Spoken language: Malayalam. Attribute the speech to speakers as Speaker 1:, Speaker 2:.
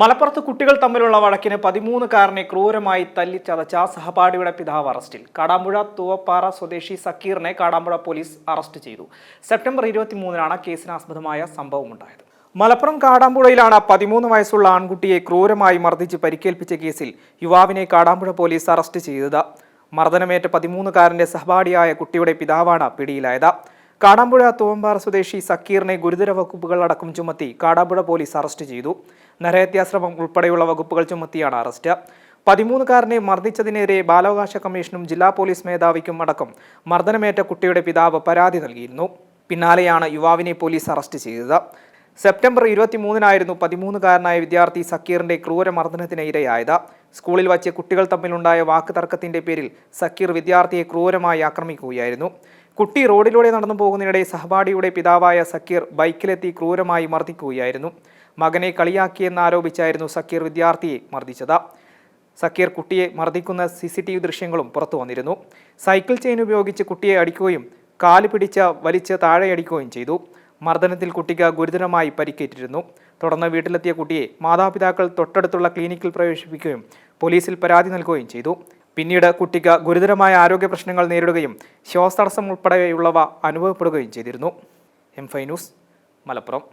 Speaker 1: മലപ്പുറത്ത് കുട്ടികൾ തമ്മിലുള്ള വഴക്കിന് പതിമൂന്നുകാരനെ ക്രൂരമായി തല്ലിച്ചതച്ച സഹപാഠിയുടെ പിതാവ് അറസ്റ്റിൽ. കാടാമ്പുഴ തൂവപ്പാറ സ്വദേശി സക്കീറിനെ കാടാമ്പുഴ പോലീസ് അറസ്റ്റ് ചെയ്തു. സെപ്റ്റംബർ ഇരുപത്തിമൂന്നിനാണ് കേസിനാസ്പദമായ സംഭവമുണ്ടായത്. മലപ്പുറം കാടാമ്പുഴയിലാണ് പതിമൂന്ന് വയസ്സുള്ള ആൺകുട്ടിയെ ക്രൂരമായി മർദ്ദിച്ച് പരിക്കേൽപ്പിച്ച കേസിൽ യുവാവിനെ കാടാമ്പുഴ പോലീസ് അറസ്റ്റ് ചെയ്തത്. മർദ്ദനമേറ്റ പതിമൂന്നുകാരന്റെ സഹപാഠിയായ കുട്ടിയുടെ പിതാവാണ് പിടിയിലായത്. കാടാമ്പുഴ തൂവമ്പാറ സ്വദേശി സക്കീറിനെ ഗുരുതര വകുപ്പുകൾ അടക്കം ചുമത്തി കാടാമ്പുഴ പോലീസ് അറസ്റ്റ് ചെയ്തു. നരഹത്യാശ്രമം ഉൾപ്പെടെയുള്ള വകുപ്പുകൾ ചുമത്തിയാണ് അറസ്റ്റ്. പതിമൂന്നുകാരനെ മർദ്ദിച്ചതിനെതിരെ ബാലാവകാശ കമ്മീഷനും ജില്ലാ പോലീസ് മേധാവിക്കും അടക്കം മർദ്ദനമേറ്റ കുട്ടിയുടെ പിതാവ് പരാതി നൽകിയിരുന്നു. പിന്നാലെയാണ് യുവാവിനെ പോലീസ് അറസ്റ്റ് ചെയ്തത്. സെപ്റ്റംബർ ഇരുപത്തിമൂന്നിനായിരുന്നു പതിമൂന്നുകാരനായ വിദ്യാർത്ഥി സക്കീറിന്റെ ക്രൂര ക്രൂരമർദ്ദനത്തിന് ഇരയായത് സ്കൂളിൽ വച്ച് കുട്ടികൾ തമ്മിലുണ്ടായ വാക്ക് തർക്കത്തിന്റെ പേരിൽ സക്കീർ വിദ്യാർത്ഥിയെ ക്രൂരമായി ആക്രമിക്കുകയായിരുന്നു. കുട്ടി റോഡിലൂടെ നടന്നു പോകുന്നതിനിടെ സഹപാഠിയുടെ പിതാവായ സക്കീർ ബൈക്കിലെത്തി ക്രൂരമായി മർദ്ദിക്കുകയായിരുന്നു. മകനെ കളിയാക്കിയെന്നാരോപിച്ചായിരുന്നു സക്കീർ വിദ്യാർത്ഥിയെ മർദ്ദിച്ചത്. സക്കീർ കുട്ടിയെ മർദ്ദിക്കുന്ന സി സി ടി വി ദൃശ്യങ്ങളും പുറത്തു വന്നിരുന്നു. സൈക്കിൾ ചെയിൻ ഉപയോഗിച്ച് കുട്ടിയെ അടിക്കുകയും കാൽ പിടിച്ച് വലിച്ച് താഴെയടിക്കുകയും ചെയ്തു. മർദ്ദനത്തിൽ കുട്ടിക്ക് ഗുരുതരമായി പരിക്കേറ്റിരുന്നു. തുടർന്ന് വീട്ടിലെത്തിയ കുട്ടിയെ മാതാപിതാക്കൾ തൊട്ടടുത്തുള്ള ക്ലിനിക്കിൽ പ്രവേശിപ്പിക്കുകയും പോലീസിൽ പരാതി നൽകുകയും ചെയ്തു. പിന്നീട് കുട്ടിക്ക് ഗുരുതരമായ ആരോഗ്യ പ്രശ്നങ്ങൾ നേരിടുകയും ശ്വാസതടസ്സം ഉൾപ്പെടെയുള്ളവ അനുഭവപ്പെടുകയും ചെയ്തിരുന്നു. M Fi news Malappuram.